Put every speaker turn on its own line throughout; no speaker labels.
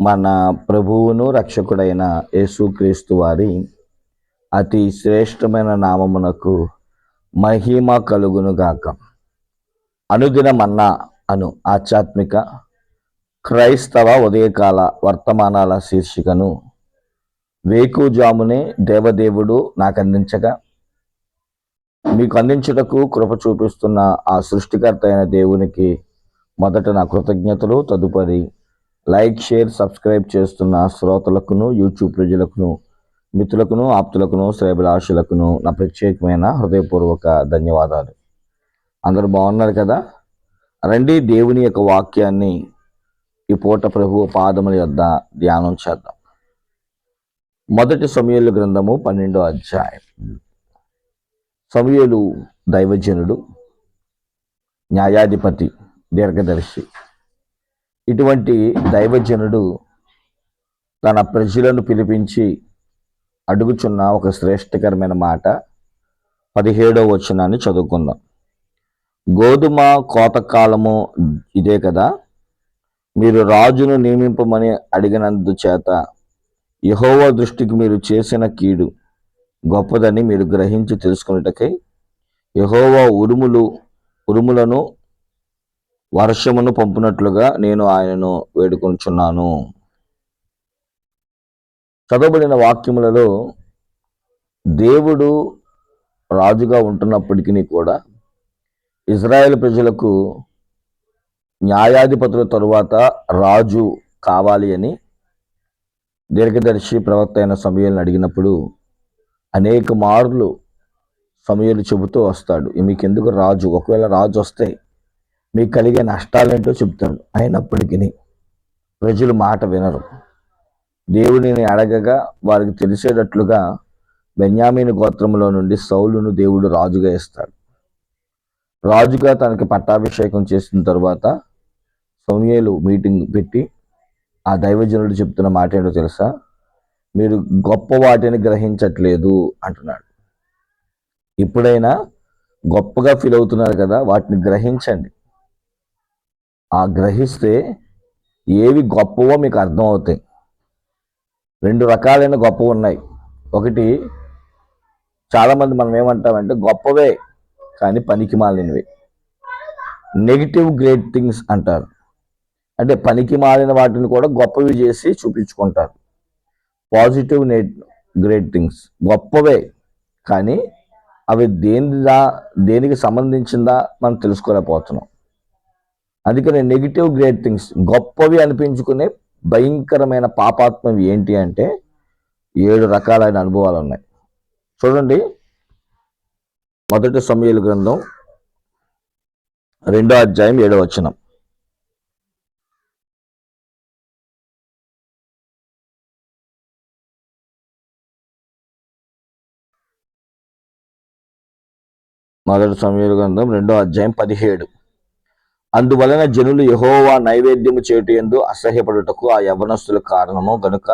మన ప్రభువును రక్షకుడైన యేసుక్రీస్తు వారి అతి శ్రేష్టమైన నామమునకు మహిమ కలుగును గాక. అనుదిన మన్నా అను ఆధ్యాత్మిక క్రైస్తవ ఉదయకాల వర్తమానాల శీర్షికను వేకుజామునే దేవదేవుడు నాకు అందించగా మీకు అందించుటకు కృప చూపిస్తున్న ఆ సృష్టికర్త అయిన దేవునికి మొదట నా కృతజ్ఞతలు తదుపరి లైక్ షేర్ సబ్స్క్రైబ్ చేస్తున్న శ్రోతలకును యూట్యూబ్ ప్రజలకును మిత్రులకును ఆప్తులకును శ్రేభిలాషులకును నా ప్రత్యేకమైన హృదయపూర్వక ధన్యవాదాలు. అందరూ బాగున్నారు కదా? రండి దేవుని యొక్క వాక్యాన్ని ఈ పూట ప్రభు పాదముల యొద్ద ధ్యానం చేద్దాం. మొదటి సమయలు గ్రంథము పన్నెండో అధ్యాయం. సమయలు దైవజనుడు న్యాయాధిపతి దీర్ఘదర్శి. ఇటువంటి దైవజనుడు తన ప్రజలను పిలిపించి అడుగుచున్న ఒక శ్రేష్టకరమైన మాట పదిహేడవ వచనాన్ని చదువుకుందాం. గోధుమ కోతకాలము ఇదే కదా. మీరు రాజును నియమింపమని అడిగినందు చేత యహోవ దృష్టికి మీరు చేసిన కీడు గొప్పదని మీరు గ్రహించి తెలుసుకున్నటకై యహోవ ఉరుములు ఉరుములను వర్షమును పంపునట్లుగా నేను ఆయనను వేడుకొంచున్నాను చదవబడిన వాక్యములలో దేవుడు రాజుగా ఉంటున్నప్పటికీ కూడా ఇజ్రాయెల్ ప్రజలకు న్యాయాధిపతుల తరువాత రాజు కావాలి అని దీర్ఘదర్శి ప్రవక్త అయిన సమయాలను అడిగినప్పుడు అనేక మార్లు సమయాలు చెబుతూ వస్తాడు మీకెందుకు రాజు? ఒకవేళ రాజు వస్తే మీకు కలిగే నష్టాలేంటో చెప్తాడు. అయినప్పటికీ ప్రజలు మాట వినరు. దేవుడిని అడగగా వారికి తెలిసేటట్లుగా బెన్యామీని గోత్రంలో నుండి సౌలును దేవుడు రాజుగా ఇస్తాడు రాజుగా తనకి పట్టాభిషేకం చేసిన తర్వాత సౌమ్యేలు మీటింగ్ పెట్టి ఆ దైవజనుడు చెప్తున్న మాట ఏంటో తెలుసా? మీరు గొప్ప వాటిని గ్రహించట్లేదు అంటున్నాడు. ఇప్పుడైనా గొప్పగా ఫీల్ అవుతున్నారు కదా వాటిని గ్రహించండి. ఆ గ్రహిస్తే ఏవి గొప్పవో మీకు అర్థమవుతాయి. రెండు రకాలైన గొప్ప ఉన్నాయి. ఒకటి చాలామంది మనం ఏమంటామంటే గొప్పవే కానీ పనికి మాలినవి. నెగిటివ్ గ్రేట్ థింగ్స్ అంటారు. అంటే పనికి మాలిన వాటిని కూడా గొప్పవి చేసి చూపించుకుంటారు. పాజిటివ్ నె గ్రేట్ థింగ్స్. గొప్పవే కానీ అవి దేనిదా దేనికి సంబంధించిందా మనం తెలుసుకోలేకపోతున్నాం. అందుకనే నెగిటివ్ గ్రేట్ థింగ్స్ గొప్పవి అనిపించుకునే భయంకరమైన పాపాత్మం ఏంటి అంటే ఏడు రకాలైన అనుభవాలు ఉన్నాయి చూడండి. మొదటి సమయాల గ్రంథం రెండో అధ్యాయం ఏడో వచనం. మొదటి సమయాల గ్రంథం రెండో అధ్యాయం పదిహేడు. అందువలన జనులు యహోవా నైవేద్యము చేటు ఎందు అసహ్యపడుటకు ఆ యవనస్తులు కారణము. గనుక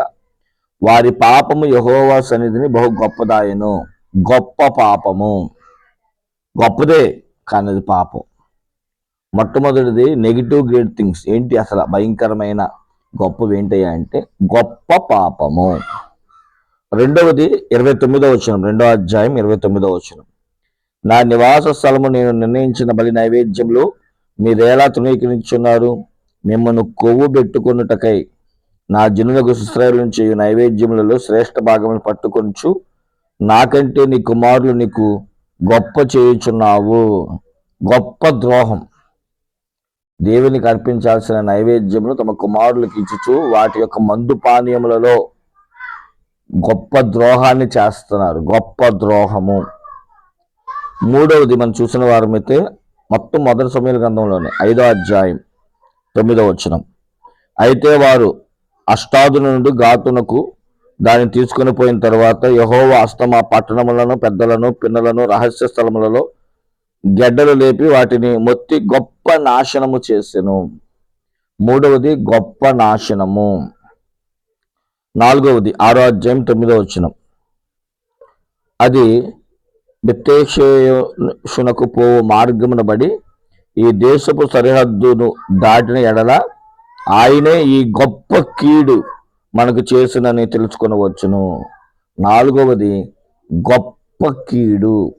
వారి పాపము యహోవా సన్నిధిని బహు గొప్పదాయను. గొప్ప పాపము. గొప్పదే కానిది పాపం. మొట్టమొదటిది నెగిటివ్ గ్రేట్ థింగ్స్ ఏంటి అసలు భయంకరమైన గొప్పవి ఏంటయ్యా అంటే గొప్ప పాపము. రెండవది ఇరవై తొమ్మిదో వచనం. రెండో అధ్యాయం ఇరవై తొమ్మిదో వచనం. నా నివాస స్థలము నేను నిర్ణయించిన బలి నైవేద్యంలో మీరేలా తృణీకరించున్నారు? మిమ్మల్ని కొవ్వు పెట్టుకొనుటకై నా జనులకు శుశ్రయలను చేయు నైవేద్యములలో శ్రేష్ఠ భాగములు పట్టుకొంచు నాకంటే నీ కుమారులు నీకు గొప్ప చేయుచున్నావు. గొప్ప ద్రోహం. దేవునికి అర్పించాల్సిన నైవేద్యమును తమ కుమారులకు ఇచ్చుచు వాటి యొక్క మందు పానీయములలో గొప్ప ద్రోహాన్ని చేస్తున్నారు. గొప్ప ద్రోహము. మూడవది మనం చూసిన వారమైతే మొత్తం మొదటి సమయాల గ్రంథంలోనే ఐదో అధ్యాయం తొమ్మిదో వచనం. అయితే వారు అష్టాదు నుండి గాతునకు దాన్ని తీసుకొని పోయిన తర్వాత యహోవ అస్తమా పట్టణములను పెద్దలను పిన్నలను రహస్య స్థలములలో గెడ్డలు లేపి వాటిని మొత్తి గొప్ప నాశనము చేసెను. మూడవది గొప్ప నాశనము. నాలుగవది ఆరో అధ్యాయం తొమ్మిదో వచనం. అది బెత్తేషునకు పోవు మార్గమున బడి ఈ దేశపు సరిహద్దును దాటిన ఎడల ఆయనే ఈ గొప్ప కీడు మనకు చేసినని తెలుసుకునవచ్చును. నాలుగవది గొప్ప కీడు.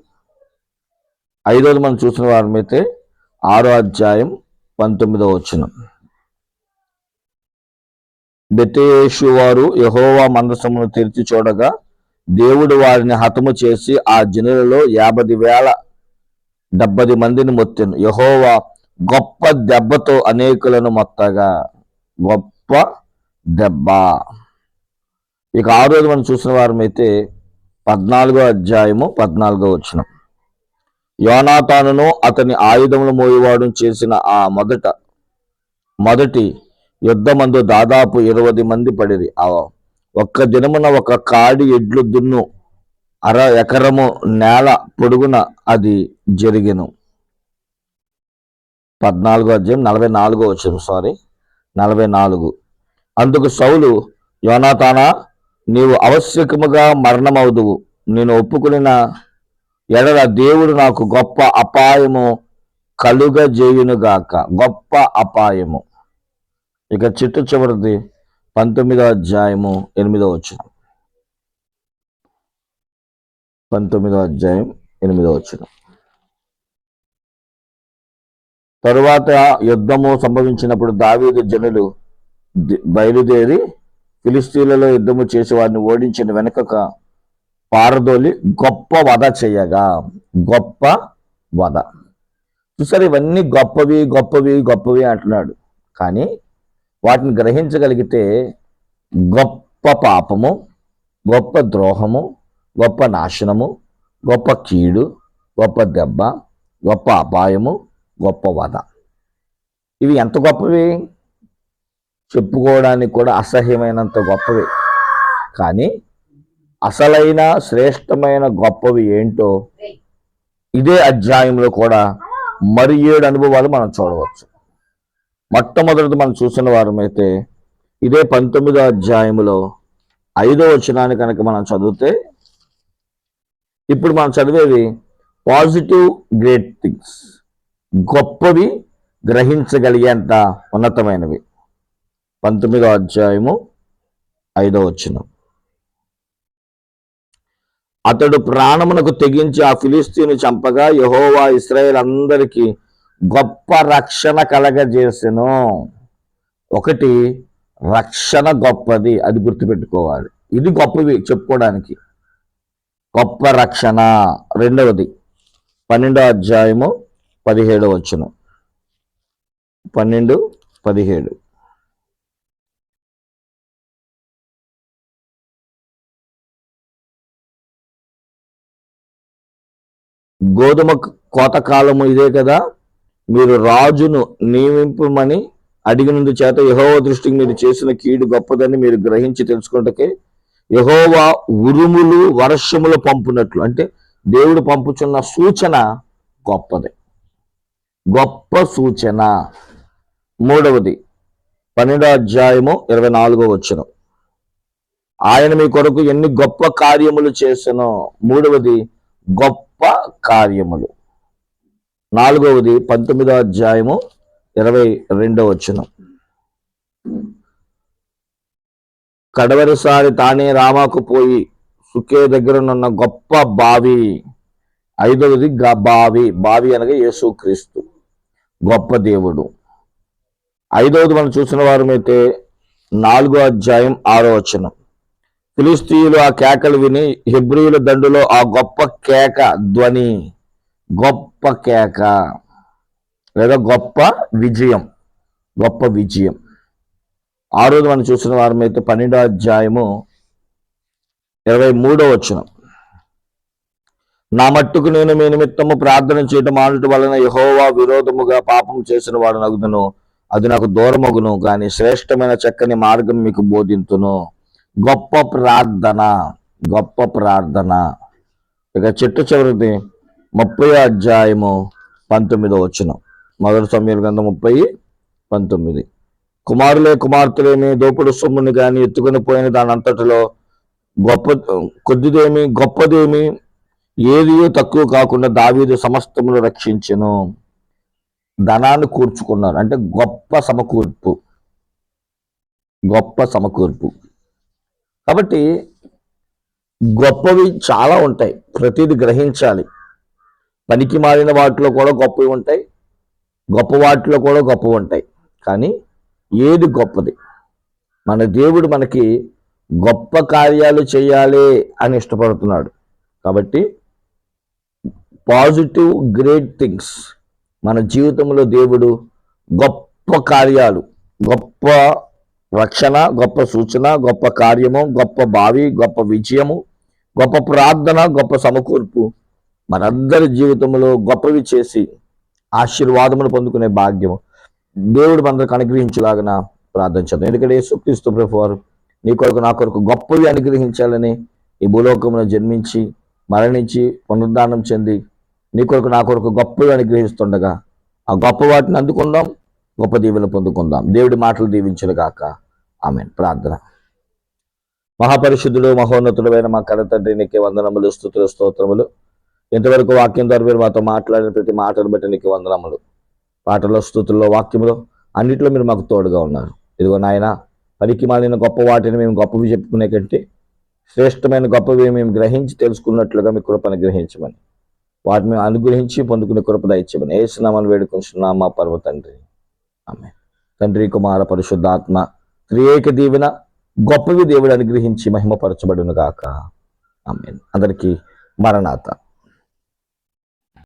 ఐదవది మనం చూసిన వారమైతే ఆరో అధ్యాయం పంతొమ్మిదవ వచనం. బెతేషు వారు యహోవా మందసమును తెరిచి చూడగా దేవుడు వారిని హతము చేసి ఆ జనులలో యాభై వేల డెబ్బది మందిని మొత్తిను యహోవా గొప్ప దెబ్బతో అనేకులను మొత్తగా. గొప్ప దెబ్బ. ఇక ఆ రోజు మనం చూసిన వారమైతే పద్నాలుగో అధ్యాయము పద్నాలుగో వచ్చిన యోనాతానును అతని ఆయుధములు మోయవాడు చేసిన ఆ మొదట మొదటి యుద్ధమందు దాదాపు ఇరవై మంది పడిరి. ఆ ఒక్క దినమున ఒక కాడి ఎడ్లు దున్ను అర ఎకరము నేల పొడుగున అది జరిగిను. పద్నాలుగో అధ్యాయం నలభై నాలుగో వచ్చిన సారీ నలభై నాలుగు. అందుకు సౌలు యోనాతానా నీవు ఆవశ్యకముగా మరణమవుదువు. నేను ఒప్పుకునిన ఎడల దేవుడు నాకు గొప్ప అపాయము కలుగజేయునుగాక. గొప్ప అపాయము. ఇక చిట్టు చివరిది పంతొమ్మిదో అధ్యాయము ఎనిమిదో వచ్చిన పంతొమ్మిదో అధ్యాయం ఎనిమిదో వచ్చిన తరువాత యుద్ధము సంభవించినప్పుడు దావీదు జనులు బయలుదేరి ఫిలిస్తీన్లలో యుద్ధము చేసి వారిని ఓడించిన వెనుకక పారదోలి గొప్ప వధ చేయగా గొప్ప వధ. చూసారు ఇవన్నీ గొప్పవి గొప్పవి గొప్పవి అంటున్నాడు. కానీ వాటిని గ్రహించగలిగితే గొప్ప పాపము గొప్ప ద్రోహము గొప్ప నాశనము గొప్ప కీడు గొప్ప దెబ్బ గొప్ప అపాయము గొప్ప వధ. ఇవి ఎంత గొప్పవి? చెప్పుకోవడానికి కూడా అసహ్యమైనంత గొప్పవి. కానీ అసలైన శ్రేష్టమైన గొప్పవి ఏంటో ఇదే అధ్యాయంలో కూడా మరి ఏడు అనుభవాలు మనం చూడవచ్చు. మొట్టమొదటి మనం చూసిన వారమైతే ఇదే పంతొమ్మిదో అధ్యాయములో ఐదో వచనాన్ని కనుక మనం చదివితే ఇప్పుడు మనం చదివేది పాజిటివ్ గ్రేట్ థింగ్స్ గొప్పవి గ్రహించగలిగేంత ఉన్నతమైనవి. పంతొమ్మిదో అధ్యాయము ఐదో వచనం. అతడు ప్రాణమునకు తెగించి ఆ ఫిలిస్తీని చంపగా యహోవా ఇస్రాయేల్ అందరికీ గొప్ప రక్షణ కలగజేసెను. ఒకటి రక్షణ గొప్పది అది గుర్తుపెట్టుకోవాలి. ఇది గొప్పవి చెప్పుకోవడానికి. గొప్ప రక్షణ. రెండవది పన్నెండో అధ్యాయము పదిహేడో వచ్చును పన్నెండు పదిహేడు. గోధుమ కోతకాలము ఇదే కదా? మీరు రాజును నియమింపమని అడిగినందు చేత యహోవ దృష్టికి మీరు చేసిన కీడు గొప్పదని మీరు గ్రహించి తెలుసుకుంటే యహోవా ఉరుములు వర్షములు పంపునట్లు. అంటే దేవుడు పంపుచున్న సూచన గొప్పది. గొప్ప సూచన. మూడవది పన్నెండో అధ్యాయము ఇరవై నాలుగో వచ్చిన ఆయన మీ కొరకు ఎన్ని గొప్ప కార్యములు చేసెనో. మూడవది గొప్ప కార్యములు. నాలుగవది పంతొమ్మిదో అధ్యాయము ఇరవై రెండవ వచ్చిన కడవరిసారి తానే రామాకు పోయి సుకే దగ్గరనున్న గొప్ప బావి ఐదవది గ- బావి బావి అనగా యేసుక్రీస్తు గొప్ప దేవుడు. ఐదవది మనం చూసిన వారమైతే నాలుగో అధ్యాయం ఆరో వచనం. ఫిలిస్తీయులు ఆ కేకలు విని హెబ్రియుల దండులో ఆ గొప్ప కేక ధ్వని గొప్ప కేక లేదా గొప్ప విజయం గొప్ప విజయం. ఆ రోజు మనం చూసిన వారమైతే పన్నెండో అధ్యాయము ఇరవై మూడో వచనం. నా మట్టుకు నేను మీ నిమిత్తము ప్రార్థన చేయటం మానటం వలన యహోవా విరోధముగా పాపం చేసిన వాడు నగుదును. అది నాకు దూరమగును కానీ శ్రేష్టమైన చక్కని మార్గం మీకు బోధింతును. గొప్ప ప్రార్థన గొప్ప ప్రార్థన. ఇక చెట్టు చివరిది ముప్పై అధ్యాయము పంతొమ్మిదో వచ్చిన మొదటి సమయంలో కింద ముప్పై పంతొమ్మిది. కుమారులే కుమార్తెలేమి దోపుడు సొమ్ముని కానీ ఎత్తుకొని పోయిన దాని అంతటిలో గొప్ప కొద్దిదేమి గొప్పదేమి ఏదియో తక్కువ కాకుండా దావీదు సమస్తమును రక్షించను. ధనాన్ని కూర్చుకున్నారు. అంటే గొప్ప సమకూర్పు. గొప్ప సమకూర్పు. కాబట్టి గొప్పవి చాలా ఉంటాయి. ప్రతిదీ గ్రహించాలి. పనికి మారిన వాటిలో కూడా గొప్పవి ఉంటాయి గొప్ప వాటిలో కూడా గొప్పవి ఉంటాయి. కానీ ఏది గొప్పది? మన దేవుడు మనకి గొప్ప కార్యాలు చేయాలి అని ఇష్టపడుతున్నాడు. కాబట్టి పాజిటివ్ గ్రేట్ థింగ్స్ మన జీవితంలో దేవుడు గొప్ప కార్యాలు గొప్ప రక్షణ గొప్ప సూచన గొప్ప కార్యము గొప్ప భావి గొప్ప విజయము గొప్ప ప్రార్థన గొప్ప సమకూర్పు మనందరి జీవితంలో గొప్పవి చేసి ఆశీర్వాదములు పొందుకునే భాగ్యం దేవుడు మనందరికి అనుగ్రహించులాగన ప్రార్థన చేద్దాం. ఎందుకంటే యేసుక్రీస్తు ప్రభు వారు నీ కొరకు నా కొరకు గొప్పవి అనుగ్రహించాలని ఈ భూలోకంలో జన్మించి మరణించి పునరుద్ధానం చెంది నీ కొరకు నా కొరకు గొప్పవి అనుగ్రహిస్తుండగా ఆ గొప్ప వాటిని అందుకుందాం గొప్ప దీవెలు పొందుకుందాం. దేవుడి మాటలు దీవించను గాక. ఆమె ప్రార్థన. మహాపరిశుద్ధుడు మహోన్నతుడమైన మా కరతండ్రి నీకే వందనములు స్థుతులు స్తోత్రములు. ఇంతవరకు వాక్యం ద్వారా మీరు మాతో మాట్లాడిన ప్రతి మాటను బట్టి నీకు వందనములు. పాటలో స్థుతుల్లో వాక్యంలో అన్నిట్లో మీరు మాకు తోడుగా ఉన్నారు. ఇదిగో నాయన పనికి మాలిన గొప్ప వాటిని మేము గొప్పవి చెప్పుకునే కంటే శ్రేష్టమైన గొప్పవి మేము గ్రహించి తెలుసుకున్నట్లుగా మీ కృపను గ్రహించమని. వాటిని మేము అనుగ్రహించి పొందుకునే కృప దయచేమని ఏసునామని వేడుకుంటున్నాం మా పర్వ తండ్రి. ఆమె తండ్రి కుమార పరిశుద్ధాత్మ త్రియేక దీవెన గొప్పవి దేవుడు అనుగ్రహించి మహిమపరచబడును గాక ఆమె అందరికీ మరణాత.